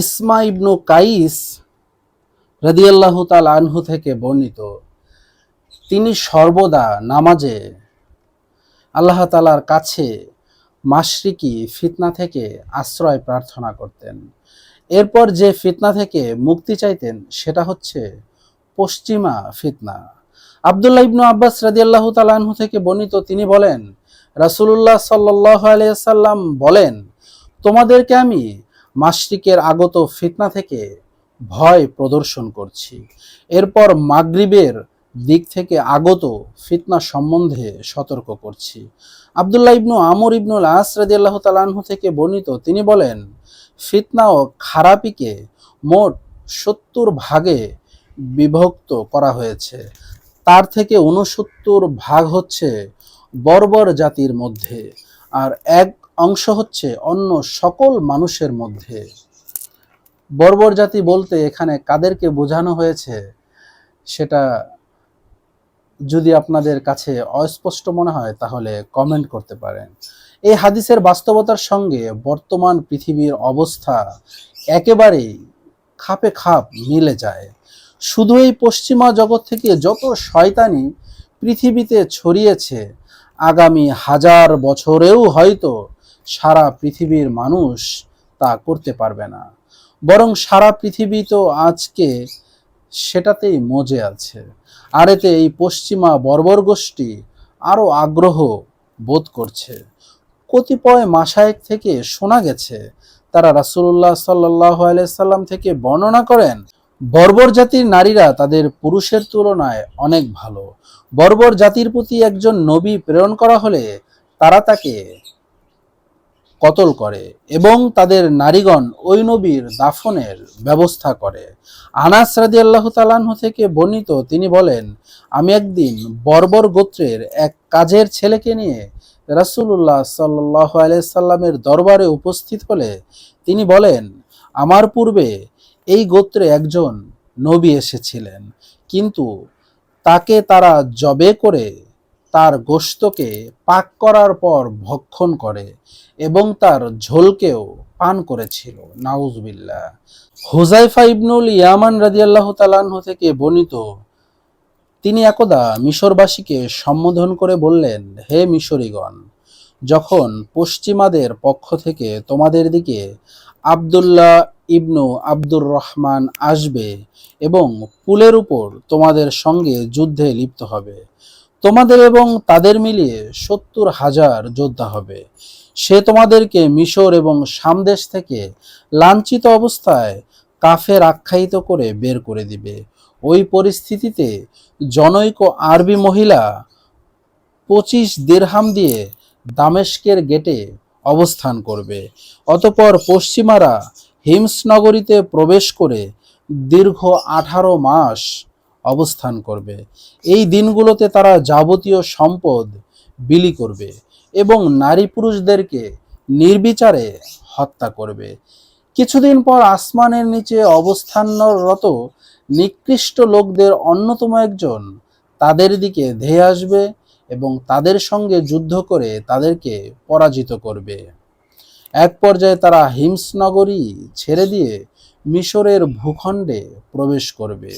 ইসমা ইবনু কাইস রাদিয়াল্লাহু তাল আনহু থেকে বর্ণিত। তিনি সর্বদা নামাজে আল্লাহ তালার কাছে মাশরিকি, ফিতনা থেকে আশ্রয় প্রার্থনা করতেন। এরপর যে ফিতনা থেকে মুক্তি চাইতেন, সেটা হচ্ছে পশ্চিমা ফিতনা। আবদুল্লাহ ইবনু আব্বাস রাদিয়াল্লাহু তালাহু থেকে বর্ণিত, তিনি বলেন, রাসূলুল্লাহ সাল্লাহ আলিয়াল্লাম বলেন, তোমাদেরকে আমি মাশরিকের আগত ফিতনা থেকে ভয় প্রদর্শন করছি। এরপর মাগরিবের দিক থেকে আগত ফিতনা সম্বন্ধে সতর্ক করছি। আবদুল্লাহ ইবনু আমর ইবনুল আস রাদিয়াল্লাহু তালাহু থেকে বর্ণিত তিনি বলেন, ফিতনা ও খারাপিকে মোট সত্তর ভাগে বিভক্ত করা হয়েছে। তার থেকে উনসত্তর ভাগ হচ্ছে বর্বর জাতির মধ্যে, আর এক অংশ হচ্ছে অন্য সকল মানুষের মধ্যে। বর্বর জাতি বলতে এখানে কাদেরকে বোঝানো হয়েছে, সেটা যদি আপনাদের কাছে অস্পষ্ট মনে হয়, তাহলে কমেন্ট করতে পারেন। এই হাদিসের বাস্তবতার সঙ্গে বর্তমান পৃথিবীর অবস্থা একেবারেই খাপে খাপ মিলে যায়। শুধু এই পশ্চিমা জগৎ থেকে যত শয়তানি পৃথিবীতে ছড়িয়েছে, আগামী হাজার বছরেও হয়তো সারা পৃথিবীর মানুষ তা করতে পারবে না। বরং সারা পৃথিবী তো আজকে সেটাতেই মজে আছে। আর এতে এই পশ্চিমা বর্বর গোষ্ঠী আরও আগ্রহ বোধ করছে। কতিপয় মাসায়েক থেকে শোনা গেছে, তারা রাসূলুল্লাহ সাল্লাহ সাল্লাম থেকে বর্ণনা করেন, বর্বর জাতির নারীরা তাদের পুরুষের তুলনায় অনেক ভালো। বর্বর জাতির প্রতি একজন নবী প্রেরণ করা হলে তারা তাকে কতল করে এবং তাদের নারীগণ ওই নবীর দাফনের ব্যবস্থা করে। আনাস রাদি আল্লাহ তালাহ থেকে বর্ণিত তিনি বলেন, আমি একদিন বর্বর গোত্রের এক কাজের ছেলেকে নিয়ে রাসূলুল্লাহ সাল্লাহ আলাইসাল্লামের দরবারে উপস্থিত হলে তিনি বলেন, আমার পূর্বে এই গোত্রে একজন নবী এসেছিলেন, কিন্তু তাকে তারা জবে করে তার গোশতকে পাক করার পর ভক্ষণ করে এবং তার ঝোলকেও পান করেছিল। নাউজবিল্লা হুজাইফা ইবনুল ইয়ামান রাদিয়াল্লাহু তালাহ থেকে বর্ণিত, তিনি একদা মিশরবাসীকে সম্বোধন করে বললেন, হে মিশরীগণ, যখন পশ্চিমাদের পক্ষ থেকে তোমাদের দিকে আবদুল্লাহ ইবনু আব্দুর রহমান আসবে এবং পুলের উপর তোমাদের সঙ্গে যুদ্ধে লিপ্ত হবে তোমাদের এবং তাদের মিলিয়ে সত্তর হাজার যোদ্ধা হবে। সে তোমাদেরকে মিশর এবং সামদেশ থেকে লাঞ্ছিত অবস্থায় কাফের আখ্যায়িত করে বের করে দিবে। ওই পরিস্থিতিতে জনৈক আরবি মহিলা পঁচিশ দেড়হাম দিয়ে দামেস্কের গেটে অবস্থান করবে। অতপর পশ্চিমারা হিমস নগরীতে প্রবেশ করে দীর্ঘ আঠারো মাস অবস্থান করবে। এই দিনগুলোতে তারা যাবতীয় সম্পদ বিলি করবে এবং নারী পুরুষদেরকে নির্বিচারে হত্যা করবে। কিছুদিন পর আসমানের নিচে অবস্থানরত নিকৃষ্ট লোকদের অন্যতম একজন তাদের দিকে ধেয়ে আসবে এবং তাদের সঙ্গে যুদ্ধ করে তাদেরকে পরাজিত করবে। এক পর্যায়ে তারা হিমসনগরী ছেড়ে দিয়ে মিশরের ভূখণ্ডে প্রবেশ করবে।